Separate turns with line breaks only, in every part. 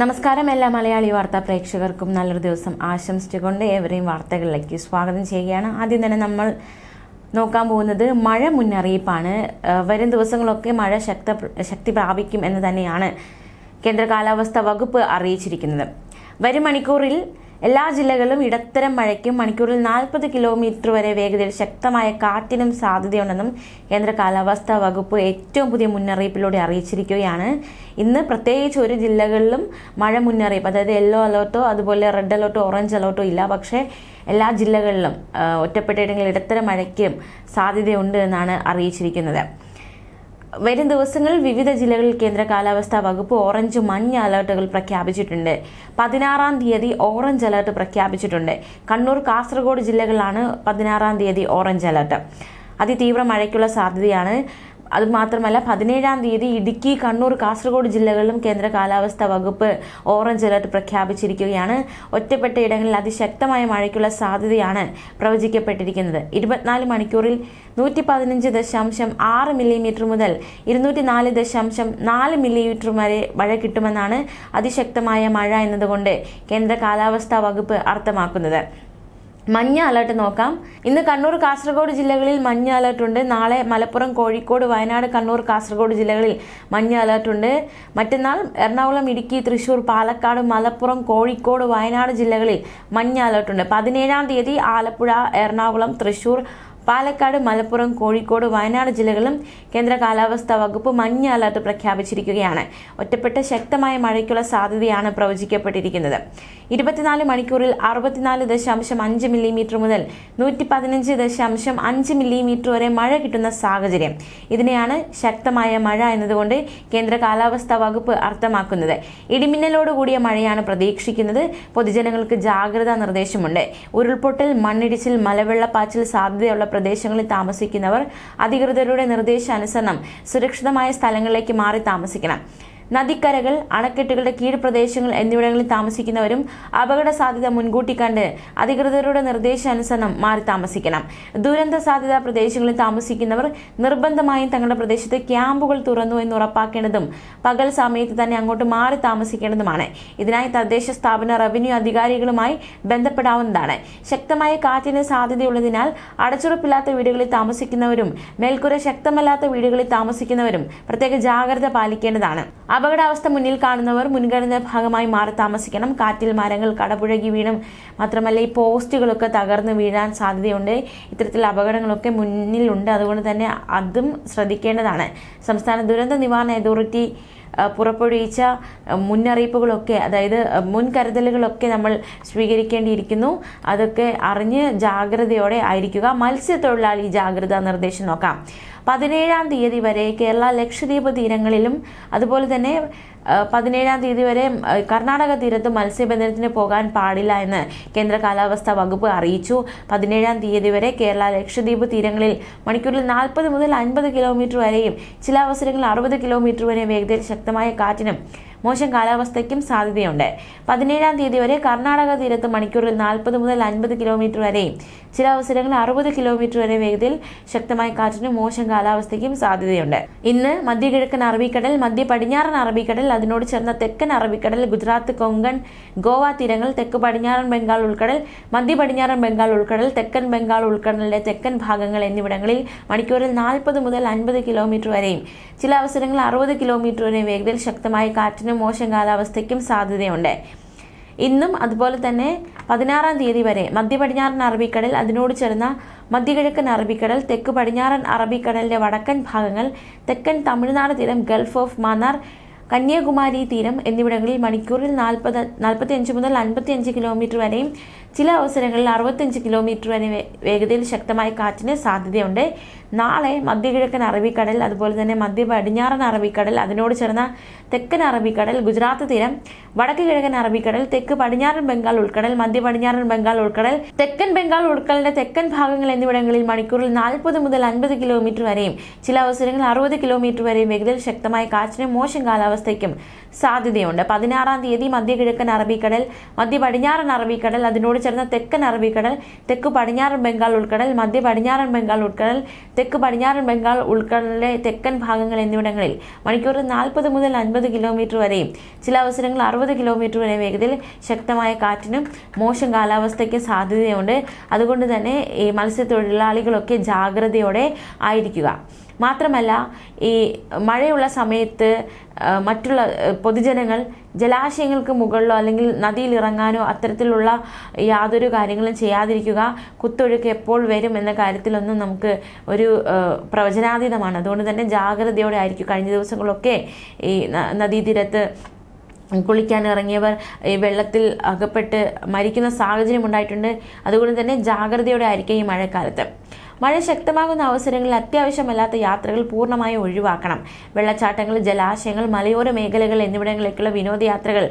നമസ്കാരം എല്ലാ മലയാളി വാർത്താ പ്രേക്ഷകർക്കും നല്ലൊരു ദിവസം ആശംസിച്ചുകൊണ്ട് ഏവരെയും വാർത്തകളിലേക്ക് സ്വാഗതം ചെയ്യുകയാണ് ആദ്യം തന്നെ നമ്മൾ നോക്കാൻ പോകുന്നത് മഴ മുന്നറിയിപ്പാണ് വരും ദിവസങ്ങളൊക്കെ മഴ ശക്ത ശക്തി പ്രാപിക്കും എന്ന് തന്നെയാണ് കേന്ദ്ര കാലാവസ്ഥാ വകുപ്പ് അറിയിച്ചിരിക്കുന്നത് വരും മണിക്കൂറിൽ എല്ലാ ജില്ലകളിലും ഇടത്തരം മഴയ്ക്കും മണിക്കൂറിൽ നാൽപ്പത് കിലോമീറ്റർ വരെ വേഗതയിൽ ശക്തമായ കാറ്റിനും സാധ്യതയുണ്ടെന്നും കേന്ദ്ര കാലാവസ്ഥാ വകുപ്പ് ഏറ്റവും പുതിയ മുന്നറിയിപ്പിലൂടെ അറിയിച്ചിരിക്കുകയാണ് ഇന്ന് പ്രത്യേകിച്ച് ഒരു ജില്ലകളിലും മഴ മുന്നറിയിപ്പ് അതായത് യെല്ലോ അലേർട്ടോ അതുപോലെ റെഡ് അലേർട്ടോ ഓറഞ്ച് അലേർട്ടോ ഇല്ല പക്ഷേ എല്ലാ ജില്ലകളിലും ഒറ്റപ്പെട്ടിടങ്ങളിൽ ഇടത്തരം മഴയ്ക്കും സാധ്യതയുണ്ട് എന്നാണ് അറിയിച്ചിരിക്കുന്നത് വരും ദിവസങ്ങളിൽ വിവിധ ജില്ലകളിൽ കേന്ദ്ര കാലാവസ്ഥാ വകുപ്പ് ഓറഞ്ച് മഞ്ഞ് അലർട്ടുകൾ പ്രഖ്യാപിച്ചിട്ടുണ്ട് പതിനാറാം തീയതി ഓറഞ്ച് അലർട്ട് പ്രഖ്യാപിച്ചിട്ടുണ്ട് കണ്ണൂർ കാസർഗോഡ് ജില്ലകളിലാണ് പതിനാറാം തീയതി ഓറഞ്ച് അലർട്ട് അതിതീവ്ര മഴയ്ക്കുള്ള സാധ്യതയാണ് അത് മാത്രമല്ല പതിനേഴാം തീയതി ഇടുക്കി കണ്ണൂർ കാസർഗോഡ് ജില്ലകളിലും കേന്ദ്ര കാലാവസ്ഥാ വകുപ്പ് ഓറഞ്ച് അലർട്ട് പ്രഖ്യാപിച്ചിരിക്കുകയാണ് ഒറ്റപ്പെട്ട ഇടങ്ങളിൽ അതിശക്തമായ മഴയ്ക്കുള്ള സാധ്യതയാണ് പ്രവചിക്കപ്പെട്ടിരിക്കുന്നത് ഇരുപത്തിനാല് മണിക്കൂറിൽ നൂറ്റി പതിനഞ്ച് ദശാംശം ആറ് മില്ലിമീറ്റർ മുതൽ ഇരുന്നൂറ്റി നാല് ദശാംശം നാല് മില്ലിമീറ്റർ വരെ മഴ കിട്ടുമെന്നാണ് അതിശക്തമായ മഴ എന്നതുകൊണ്ട് കേന്ദ്ര കാലാവസ്ഥാ വകുപ്പ് അർത്ഥമാക്കുന്നത് മഞ്ഞ അലർട്ട് നോക്കാം ഇന്ന് കണ്ണൂർ കാസർഗോഡ് ജില്ലകളിൽ മഞ്ഞ അലർട്ട് ഉണ്ട് നാളെ മലപ്പുറം കോഴിക്കോട് വയനാട് കണ്ണൂർ കാസർഗോഡ് ജില്ലകളിൽ മഞ്ഞ അലർട്ട് ഉണ്ട് മറ്റന്നാൾ എറണാകുളം ഇടുക്കി തൃശൂർ പാലക്കാട് മലപ്പുറം കോഴിക്കോട് വയനാട് ജില്ലകളിൽ മഞ്ഞ അലർട്ട് ഉണ്ട് പതിനേഴാം തീയതി ആലപ്പുഴ എറണാകുളം തൃശൂർ പാലക്കാട് മലപ്പുറം കോഴിക്കോട് വയനാട് ജില്ലകളിലും കേന്ദ്ര കാലാവസ്ഥാ വകുപ്പ് മഞ്ഞ അലർട്ട് പ്രഖ്യാപിച്ചിരിക്കുകയാണ് ഒറ്റപ്പെട്ട ശക്തമായ മഴയ്ക്കുള്ള സാധ്യതയാണ് പ്രവചിക്കപ്പെട്ടിരിക്കുന്നത് ഇരുപത്തിനാല് മണിക്കൂറിൽ അറുപത്തിനാല് ദശാംശം അഞ്ച് മില്ലിമീറ്റർ മുതൽ നൂറ്റി പതിനഞ്ച് ദശാംശം അഞ്ച് മില്ലിമീറ്റർ വരെ മഴ കിട്ടുന്ന സാഹചര്യം ഇതിനെയാണ് ശക്തമായ മഴ എന്നതുകൊണ്ട് കേന്ദ്ര കാലാവസ്ഥാ വകുപ്പ് അർത്ഥമാക്കുന്നത് ഇടിമിന്നലോടുകൂടിയ മഴയാണ് പ്രതീക്ഷിക്കുന്നത് പൊതുജനങ്ങൾക്ക് ജാഗ്രതാ നിർദ്ദേശമുണ്ട് ഉരുൾപൊട്ടൽ മണ്ണിടിച്ചിൽ മലവെള്ളപ്പാച്ചിൽ സാധ്യതയുള്ള പ്രദേശങ്ങളിൽ താമസിക്കുന്നവർ അധികൃതരുടെ നിർദ്ദേശാനുസരണം സുരക്ഷിതമായ സ്ഥലങ്ങളിലേക്ക് മാറി താമസിക്കണം നദിക്കരകൾ അണക്കെട്ടുകളുടെ കീഴ്പ്രദേശങ്ങൾ എന്നിവിടങ്ങളിൽ താമസിക്കുന്നവരും അപകട സാധ്യത മുൻകൂട്ടി കണ്ട് അധികൃതരുടെ നിർദ്ദേശാനുസരണം മാറി താമസിക്കണം ദുരന്ത സാധ്യത പ്രദേശങ്ങളിൽ താമസിക്കുന്നവർ നിർബന്ധമായും തങ്ങളുടെ പ്രദേശത്ത് ക്യാമ്പുകൾ തുറന്നു എന്ന് ഉറപ്പാക്കേണ്ടതും പകൽ സമയത്ത് തന്നെ അങ്ങോട്ട് മാറി താമസിക്കേണ്ടതുമാണ് ഇതിനായി തദ്ദേശ സ്ഥാപന റവന്യൂ അധികാരികളുമായി ബന്ധപ്പെടാവുന്നതാണ് ശക്തമായ കാറ്റിന് സാധ്യതയുള്ളതിനാൽ അടച്ചുറപ്പില്ലാത്ത വീടുകളിൽ താമസിക്കുന്നവരും മേൽക്കൂര ശക്തമല്ലാത്ത വീടുകളിൽ താമസിക്കുന്നവരും പ്രത്യേക ജാഗ്രത പാലിക്കേണ്ടതാണ് അപകടാവസ്ഥ മുന്നിൽ കാണുന്നവർ മുൻഗണന ഭാഗമായി മാറി താമസിക്കണം കാറ്റിൽ മരങ്ങൾ കടപുഴകി വീണും മാത്രമല്ല ഈ പോസ്റ്റുകളൊക്കെ തകർന്ന് വീഴാൻ സാധ്യതയുണ്ട് ഇത്തരത്തിൽ അപകടങ്ങളൊക്കെ മുന്നിലുണ്ട് അതുകൊണ്ട് തന്നെ അതും ശ്രദ്ധിക്കേണ്ടതാണ് സംസ്ഥാന ദുരന്ത നിവാരണ അതോറിറ്റി പുറപ്പെടുവിച്ച മുന്നറിയിപ്പുകളൊക്കെ അതായത് മുൻകരുതലുകളൊക്കെ നമ്മൾ സ്വീകരിക്കേണ്ടിയിരിക്കുന്നു അതൊക്കെ അറിഞ്ഞ് ജാഗ്രതയോടെ ആയിരിക്കുക മത്സ്യത്തൊഴിലാളി ജാഗ്രതാ നിർദ്ദേശം നോക്കാം പതിനേഴാം തീയതി വരെ കേരള ലക്ഷദ്വീപ് തീരങ്ങളിലും അതുപോലെ തന്നെ പതിനേഴാം തീയതി വരെ കർണാടക തീരത്ത് മത്സ്യബന്ധനത്തിന് പോകാൻ പാടില്ല എന്ന് കേന്ദ്ര കാലാവസ്ഥാ വകുപ്പ് അറിയിച്ചു പതിനേഴാം തീയതി വരെ കേരള ലക്ഷദ്വീപ് തീരങ്ങളിൽ മണിക്കൂറിൽ നാൽപ്പത് മുതൽ അൻപത് കിലോമീറ്റർ വരെയും ചില അവസരങ്ങളിൽ അറുപത് കിലോമീറ്റർ വരെയും വേഗതയിൽ ശക്തമായ കാറ്റിനും മോശം കാലാവസ്ഥയ്ക്കും സാധ്യതയുണ്ട് പതിനേഴാം തീയതി വരെ കർണാടക തീരത്ത് മണിക്കൂറിൽ നാൽപ്പത് മുതൽ അൻപത് കിലോമീറ്റർ വരെയും ചില അവസരങ്ങളിൽ അറുപത് കിലോമീറ്റർ വരെ വേഗത്തിൽ ശക്തമായ കാറ്റിനും മോശം കാലാവസ്ഥയ്ക്കും സാധ്യതയുണ്ട് ഇന്ന് മധ്യകിഴക്കൻ അറബിക്കടൽ മധ്യ പടിഞ്ഞാറൻ അറബിക്കടൽ അതിനോട് ചേർന്ന തെക്കൻ അറബിക്കടൽ ഗുജറാത്ത് കൊങ്കൺ ഗോവ തീരങ്ങൾ തെക്ക് പടിഞ്ഞാറൻ ബംഗാൾ ഉൾക്കടൽ മധ്യ പടിഞ്ഞാറൻ ബംഗാൾ ഉൾക്കടൽ തെക്കൻ ബംഗാൾ ഉൾക്കടലിന്റെ തെക്കൻ ഭാഗങ്ങൾ എന്നിവിടങ്ങളിൽ മണിക്കൂറിൽ നാൽപ്പത് മുതൽ അൻപത് കിലോമീറ്റർ വരെയും ചില അവസരങ്ങളിൽ അറുപത് കിലോമീറ്റർ വരെ വേഗത്തിൽ ശക്തമായ കാറ്റിന് പ്രദേശത്തിനും മോശം കാലാവസ്ഥയ്ക്കും സാധ്യതയുണ്ട് ഇന്നും അതുപോലെ തന്നെ പതിനാറാം തീയതി വരെ മധ്യ പടിഞ്ഞാറൻ അറബിക്കടൽ അതിനോട് ചേർന്ന മധ്യകിഴക്കൻ അറബിക്കടൽ തെക്ക് പടിഞ്ഞാറൻ അറബിക്കടലിന്റെ വടക്കൻ ഭാഗങ്ങൾ തെക്കൻ തമിഴ്നാട് തീരം ഗൾഫ് ഓഫ് മാന്നാർ കന്യാകുമാരി തീരം എന്നിവിടങ്ങളിൽ മണിക്കൂറിൽ നാൽപ്പത് നാൽപ്പത്തിയഞ്ച് മുതൽ അൻപത്തിയഞ്ച് കിലോമീറ്റർ വരെയും ചില അവസരങ്ങളിൽ അറുപത്തിയഞ്ച് കിലോമീറ്റർ വരെ വേഗതയിൽ ശക്തമായ കാറ്റിന് സാധ്യതയുണ്ട് നാളെ മധ്യകിഴക്കൻ അറബിക്കടൽ അതുപോലെ തന്നെ മധ്യ പടിഞ്ഞാറൻ അറബിക്കടൽ അതിനോട് ചേർന്ന തെക്കൻ അറബിക്കടൽ ഗുജറാത്ത് തീരം വടക്ക് കിഴക്കൻ അറബിക്കടൽ തെക്ക് പടിഞ്ഞാറൻ ബംഗാൾ ഉൾക്കടൽ മധ്യ പടിഞ്ഞാറൻ ബംഗാൾ ഉൾക്കടൽ തെക്കൻ ബംഗാൾ ഉൾക്കടലിന്റെ തെക്കൻ ഭാഗങ്ങൾ എന്നിവിടങ്ങളിൽ മണിക്കൂറിൽ നാൽപ്പത് മുതൽ അൻപത് കിലോമീറ്റർ വരെയും ചില അവസരങ്ങളിൽ അറുപത് കിലോമീറ്റർ വരെയും വേഗതയിൽ ശക്തമായ കാറ്റിനും മോശം കാലാവസ്ഥയ്ക്കും സാധ്യതയുണ്ട് പതിനാറാം തീയതി മധ്യ കിഴക്കൻ അറബിക്കടൽ മധ്യ പടിഞ്ഞാറൻ അറബിക്കടൽ അതിനോട് ചേർന്ന തെക്കൻ അറബിക്കടൽ തെക്ക് പടിഞ്ഞാറൻ ബംഗാൾ ഉൾക്കടൽ മധ്യ പടിഞ്ഞാറൻ ബംഗാൾ ഉൾക്കടൽ തെക്ക് പടിഞ്ഞാറൻ ബംഗാൾ ഉൾക്കടലിലെ തെക്കൻ ഭാഗങ്ങൾ എന്നിവിടങ്ങളിൽ മണിക്കൂറിൽ നാൽപ്പത് മുതൽ അൻപത് കിലോമീറ്റർ വരെയും ചില അവസരങ്ങളിൽ അറുപത് മുപ്പത് കിലോമീറ്റർ വരെ വേഗതയിൽ ശക്തമായ കാറ്റിനും മോശം കാലാവസ്ഥയ്ക്ക് സാധ്യതയുണ്ട് അതുകൊണ്ട് തന്നെ ഈ മത്സ്യത്തൊഴിലാളികളൊക്കെ ജാഗ്രതയോടെ ആയിരിക്കുക മാത്രമല്ല ഈ മഴയുള്ള സമയത്ത് മറ്റുള്ള പൊതുജനങ്ങൾ ജലാശയങ്ങൾക്ക് മുകളിലോ അല്ലെങ്കിൽ നദിയിൽ ഇറങ്ങാനോ അത്തരത്തിലുള്ള യാതൊരു കാര്യങ്ങളും ചെയ്യാതിരിക്കുക കുത്തൊഴുക്ക് എപ്പോൾ വരും എന്ന കാര്യത്തിലൊന്നും നമുക്ക് ഒരു പ്രവചനാതീതമാണ് അതുകൊണ്ട് തന്നെ ജാഗ്രതയോടെ ആയിരിക്കും കഴിഞ്ഞ ദിവസങ്ങളൊക്കെ ഈ നദീതീരത്ത് കുളിക്കാൻ ഇറങ്ങിയവർ ഈ വെള്ളത്തിൽ അകപ്പെട്ട് മരിക്കുന്ന സാഹചര്യം ഉണ്ടായിട്ടുണ്ട് അതുകൊണ്ട് തന്നെ ജാഗ്രതയോടെ ആയിരിക്കും ഈ മഴക്കാലത്ത് മഴ ശക്തമാകുന്ന അവസരങ്ങളിൽ അത്യാവശ്യമല്ലാത്ത യാത്രകൾ പൂർണ്ണമായി ഒഴിവാക്കണം വെള്ളച്ചാട്ടങ്ങൾ ജലാശയങ്ങൾ മലയോര മേഖലകൾ എന്നിവിടങ്ങളിലേക്കുള്ള വിനോദയാത്രകൾ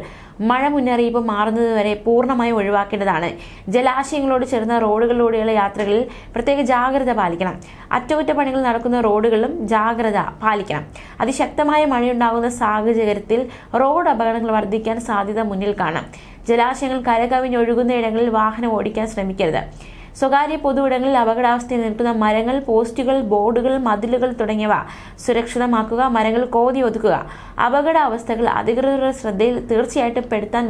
മഴ മുന്നറിയിപ്പ് മാറുന്നതുവരെ പൂർണ്ണമായി ഒഴിവാക്കേണ്ടതാണ് ജലാശയങ്ങളോട് ചേർന്ന റോഡുകളിലൂടെയുള്ള യാത്രകളിൽ പ്രത്യേക ജാഗ്രത പാലിക്കണം അറ്റകുറ്റപ്പണികൾ നടക്കുന്ന റോഡുകളിലും ജാഗ്രത പാലിക്കണം അതിശക്തമായ മഴയുണ്ടാകുന്ന സാഹചര്യത്തിൽ റോഡ് അപകടങ്ങൾ വർദ്ധിക്കാൻ സാധ്യത മുന്നിൽ കാണാം ജലാശയങ്ങൾ കരകവിഞ്ഞൊഴുകുന്ന ഇടങ്ങളിൽ വാഹനം ഓടിക്കാൻ ശ്രമിക്കരുത് സ്വകാര്യ പൊതുവിടങ്ങളിൽ അപകടാവസ്ഥയിൽ നിൽക്കുന്ന മരങ്ങൾ പോസ്റ്റുകൾ ബോർഡുകൾ മതിലുകൾ തുടങ്ങിയവ സുരക്ഷിതമാക്കുക മരങ്ങൾ കോതി ഒതുക്കുക അപകടാവസ്ഥകൾ അധികൃതരുടെ ശ്രദ്ധയിൽ തീർച്ചയായിട്ടും പെടുത്താൻ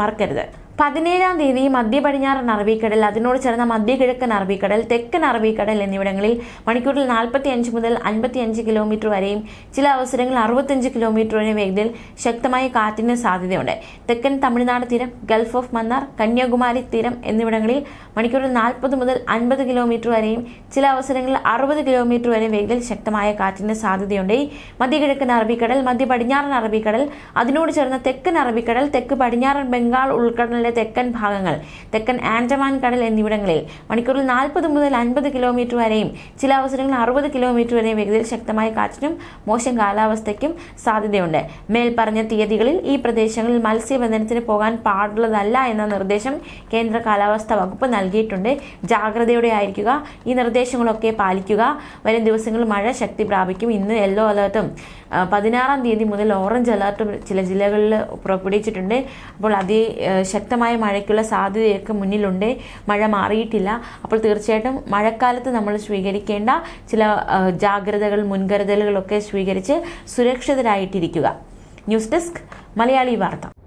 മറക്കരുത് പതിനേഴാം തീയതി മധ്യ പടിഞ്ഞാറൻ അറബിക്കടൽ അതിനോട് ചേർന്ന മധ്യകിഴക്കൻ അറബിക്കടൽ തെക്കൻ അറബിക്കടൽ എന്നിവിടങ്ങളിൽ മണിക്കൂറിൽ അഞ്ച് മുതൽ അഞ്ച് കിലോമീറ്റർ വരെയും ചില അവസരങ്ങളിൽ അറുപത്തഞ്ച് കിലോമീറ്റർ വേഗത്തിൽ വേഗതയിൽ ശക്തമായ കാറ്റിന് സാധ്യതയുണ്ട് തെക്കൻ തമിഴ്നാട് തീരം ഗൾഫ് ഓഫ് മന്നാർ കന്യാകുമാരി തീരം എന്നിവിടങ്ങളിൽ മണിക്കൂറിൽ നാൽപ്പത് മുതൽ അൻപത് കിലോമീറ്റർ വരെയും ചില അവസരങ്ങളിൽ അറുപത് കിലോമീറ്റർ വരെ വേഗതയിൽ ശക്തമായ കാറ്റിന് സാധ്യതയുണ്ട് മധ്യകിഴക്കൻ അറബിക്കടൽ മധ്യ പടിഞ്ഞാറൻ അറബിക്കടൽ അതിനോട് ചേർന്ന തെക്കൻ അറബിക്കടൽ തെക്ക് പടിഞ്ഞാറൻ ബംഗാൾ ഉൾക്കടലിലെ തീരത്തിന്റെ തെക്കൻ ഭാഗങ്ങൾ തെക്കൻ ആൻഡമാൻ കടൽ എന്നിവിടങ്ങളിൽ മണിക്കൂറിൽ നാൽപ്പത് മുതൽ അൻപത് കിലോമീറ്റർ വരെയും ചില അവസരങ്ങളിൽ അറുപത് കിലോമീറ്റർ വരെയും വേഗതയിൽ ശക്തമായ കാറ്റിനും മോശം കാലാവസ്ഥയ്ക്കും സാധ്യതയുണ്ട് മേൽപ്പറഞ്ഞ തീയതികളിൽ ഈ പ്രദേശങ്ങളിൽ മത്സ്യബന്ധനത്തിന് പോകാൻ പാടുള്ളതല്ല എന്ന നിർദ്ദേശം കേന്ദ്ര കാലാവസ്ഥാ വകുപ്പ് നൽകിയിട്ടുണ്ട് ജാഗ്രതയോടെ ആയിരിക്കുക ഈ നിർദ്ദേശങ്ങളൊക്കെ പാലിക്കുക വരും ദിവസങ്ങളിൽ മഴ ശക്തി പ്രാപിക്കും ഇന്ന് യെല്ലോ അലേർട്ടും പതിനാറാം തീയതി മുതൽ ഓറഞ്ച് അലേർട്ടും ചില ജില്ലകളിൽ പുറപ്പെടുവിച്ചിട്ടുണ്ട് അപ്പോൾ അതി ശക്തമായ മഴയ്ക്കുള്ള സാധ്യതയൊക്കെ മുന്നിലുണ്ട് മഴ മാറിയിട്ടില്ല അപ്പോൾ തീർച്ചയായിട്ടും മഴക്കാലത്ത് നമ്മൾ സ്വീകരിക്കേണ്ട ചില ജാഗ്രതകൾ മുൻകരുതലുകളൊക്കെ സ്വീകരിച്ച് സുരക്ഷിതരായിട്ടിരിക്കുക ന്യൂസ് ഡെസ്ക് മലയാളി വാർത്ത